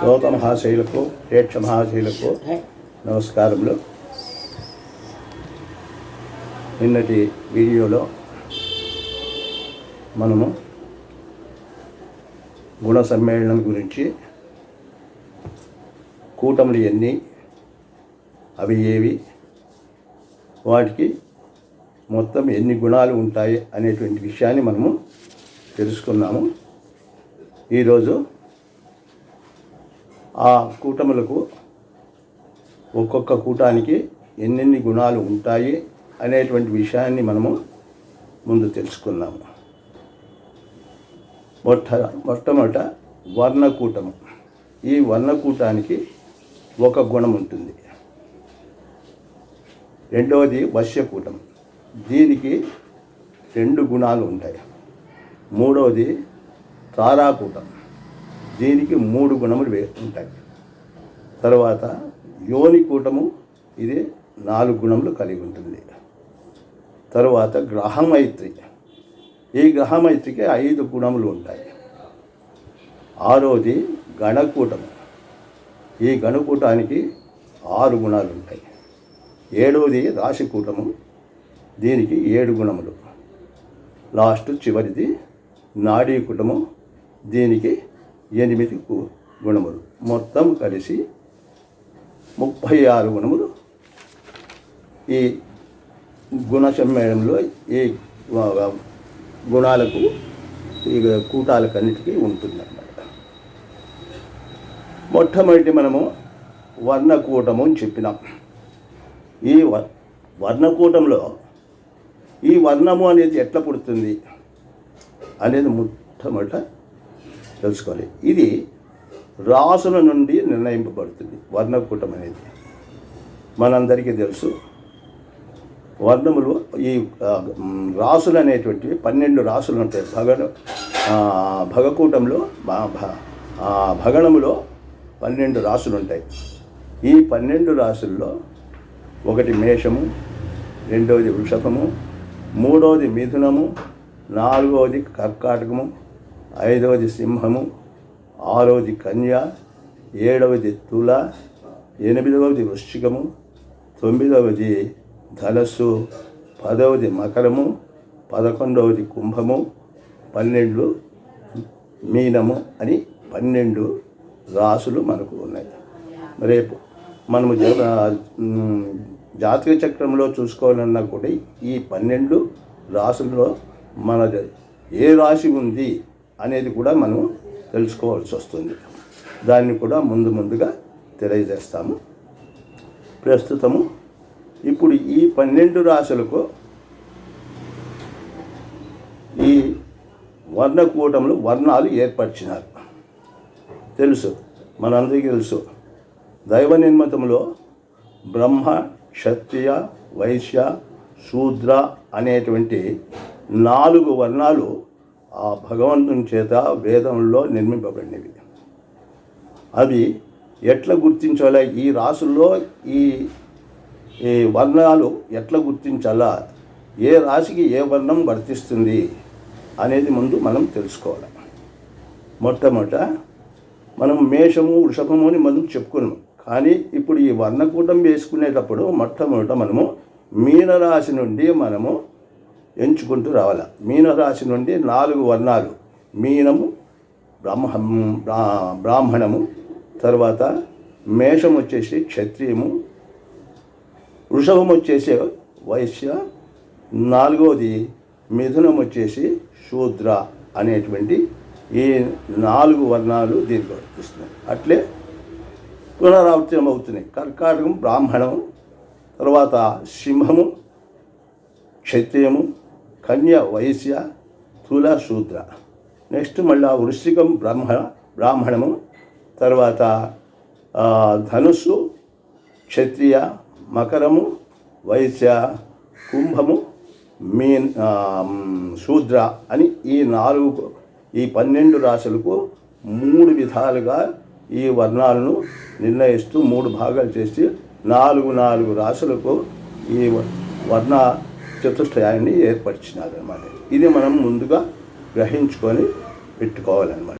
శ్రోత మహాశైలకు ప్రేక్ష మహాశైలకు నమస్కారములు. నిన్నటి వీడియోలో మనము గుణ సమ్మేళనం గురించి కూటములు ఎన్ని అవి ఏవి వాటికి మొత్తం ఎన్ని గుణాలు ఉంటాయి అనేటువంటి విషయాన్ని మనము తెలుసుకున్నాము. ఈరోజు ఆ కూటములకు ఒక్కొక్క కూటానికి ఎన్నెన్ని గుణాలు ఉంటాయి అనేటువంటి విషయాన్ని మనము ముందు తెలుసుకున్నాము మొట్ట మొట్టమొదట వర్ణకూటము. ఈ వర్ణకూటానికి ఒక గుణం ఉంటుంది. రెండవది వశ్యకూటం. దీనికి రెండు గుణాలు ఉంటాయి. మూడవది తారాకూటం. దీనికి మూడు గుణములు వే ఉంటాయి. తర్వాత యోని కూటము ఇది నాలుగు గుణములు కలిగి ఉంటుంది. తరువాత గ్రహమైత్రి. ఈ గ్రహమైత్రికి ఐదు గుణములు ఉంటాయి. ఆరోది గణకూటము ఈ గణకూటానికి ఆరు గుణాలు ఉంటాయి. ఏడవది రాశికూటము. దీనికి ఏడు గుణములు. లాస్ట్ చివరిది నాడీ కూటము. దీనికి ఎనిమిది గుణములు. మొత్తం కలిసి ముప్పై ఆరు గుణములు. ఈ గుణ సమ్మేళనంలో ఈ గుణాలకు ఈ కూటాలకన్నిటికీ ఉంటుందన్నమాట. మొట్టమొదటి మనము వర్ణకూటము అని చెప్పినాం. ఈ వర్ణకూటంలో ఈ వర్ణము అనేది ఎట్లా పుడుతుంది? అనేది మొట్టమొదట తెలుసుకోవాలి. ఇది రాసుల నుండి నిర్ణయింపబడుతుంది. వర్ణకూటం అనేది. మనందరికీ తెలుసు. వర్ణములు ఈ రాసులు అనేటువంటివి పన్నెండు రాసులు ఉంటాయి. భగ భగకూటంలో భ- భగణములో పన్నెండు రాసులు ఉంటాయి. ఈ పన్నెండు రాసుల్లో ఒకటి మేషము రెండవది వృషభము మూడవది మిథునము నాలుగవది కర్కాటకము ఐదవది సింహము ఆరవది కన్య ఏడవది తుల ఎనిమిదవది వృశ్చికము తొమ్మిదవది ధనస్సు పదవది మకరము పదకొండవది కుంభము పన్నెండు మీనము అని పన్నెండు రాసులు మనకు ఉన్నాయి. రేపు మనము జ- జాతక చక్రంలో చూసుకోవాలన్నా కూడా ఈ పన్నెండు రాసుల్లో మన ఏ రాశి ఉంది? అనేది కూడా మనం తెలుసుకోవాల్సి వస్తుంది. దాన్ని కూడా ముందు ముందుగా తెలియజేస్తాము. ప్రస్తుతము ఇప్పుడు ఈ పన్నెండు రాశులకు ఈ వర్ణకూటంలో వర్ణాలు ఏర్పరిచినారు. తెలుసు మనందరికీ తెలుసు. దైవ నిర్మతంలో బ్రహ్మ క్షత్రియ వైశ్య శూద్ర అనేటువంటి నాలుగు వర్ణాలు ఆ భగవంతుని చేత వేదంలో నిర్మింపబడినవి. అవి ఎట్లా గుర్తించాలా? ఈ రాసుల్లో ఈ ఈ వర్ణాలు ఎట్లా గుర్తించాలా? ఏ రాశికి ఏ వర్ణం వర్తిస్తుంది అనేది ముందు మనం తెలుసుకోవాలి. మొట్టమొదట మనం మేషము వృషభము అని మనం చెప్పుకున్నాం. కానీ ఇప్పుడు ఈ వర్ణకూటం వేసుకునేటప్పుడు మొట్టమొదట మనము మీనరాశి నుండి మనము ఎంచుకుంటూ రావాలి. మీనరాశి నుండి నాలుగు వర్ణాలు. మీనము బ్రహ్మ బ్రాహ్మణము తర్వాత మేషం వచ్చేసి క్షత్రియము వృషభం వచ్చేసి వైశ్య నాలుగవది మిథునం వచ్చేసి శూద్ర అనేటువంటి ఈ నాలుగు వర్ణాలు దీనికి వర్తిస్తున్నాయి. అట్లే పునరావృతం అవుతున్నాయి కర్కాటకం బ్రాహ్మణం తర్వాత సింహము క్షత్రియము కన్య వైశ్య తుల శూద్ర. నెక్స్ట్ మళ్ళా వృశ్చికం బ్రహ్మ బ్రాహ్మణము. తర్వాత ధనుస్సు క్షత్రియ మకరము వైశ్య కుంభము మీన్ శూద్ర అని ఈ నాలుగు ఈ పన్నెండు రాశులకు మూడు విధాలుగా ఈ వర్ణాలను నిర్ణయిస్తూ మూడు భాగాలు చేసి నాలుగు నాలుగు రాశులకు ఈ వ- వర్ణ చతుష్టయాన్ని ఏర్పరిచినారు అనమాట ఇది మనం ముందుగా గ్రహించుకొని పెట్టుకోవాలన్నమాట.